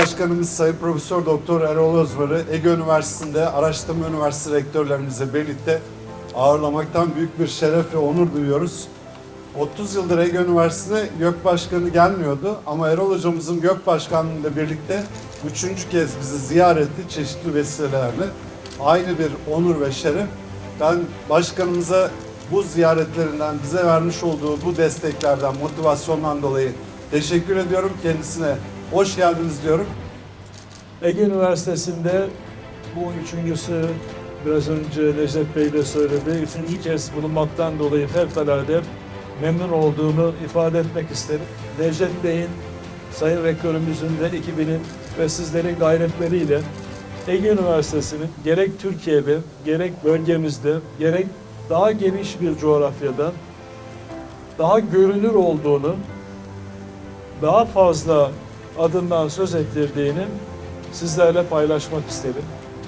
Başkanımız Sayın Profesör Doktor Erol Özvar'ı Ege Üniversitesi'nde Araştırma Üniversitesi rektörlerimizle birlikte ağırlamaktan büyük bir şeref ve onur duyuyoruz. 30 yıldır Ege Üniversitesi'ne YÖK Başkanı gelmiyordu ama Erol Hocamızın YÖK Başkanlığı'yla birlikte üçüncü kez bizi ziyaret etti çeşitli vesilelerle. Aynı bir onur ve şeref. Ben başkanımıza bu ziyaretlerinden bize vermiş olduğu bu desteklerden, motivasyondan dolayı teşekkür ediyorum. Kendisine hoş geldiniz diyorum. Ege Üniversitesi'nde bu üçüncüsü biraz önce Necdet Bey de söyledi. Üçüncü kez bulunmaktan dolayı fevkalade memnun olduğumu ifade etmek isterim. Necdet Bey'in, Sayın Rektörümüzün de ekibinin ve sizlerin gayretleriyle Ege Üniversitesi'nin gerek Türkiye'de, gerek bölgemizde, gerek daha geniş bir coğrafyada daha görünür olduğunu, daha fazla adından söz ettirdiğini sizlerle paylaşmak istedim.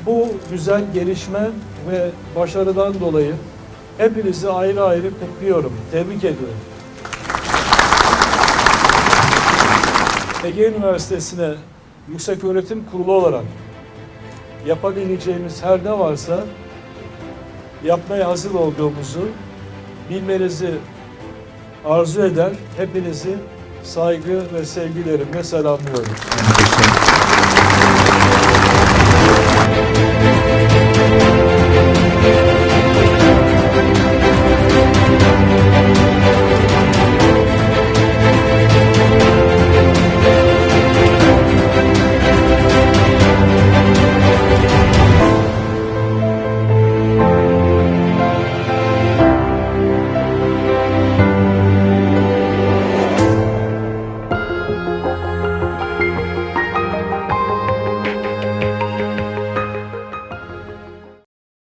Bu güzel gelişme ve başarıdan dolayı hepinizi ayrı ayrı kutluyorum, tebrik ediyorum. Ege Üniversitesi'ne Yüksek Öğretim Kurulu olarak yapabileceğimiz her ne varsa yapmaya hazır olduğumuzu bilmenizi arzu eder. Hepinizi saygı ve sevgilerimle selamlıyorum.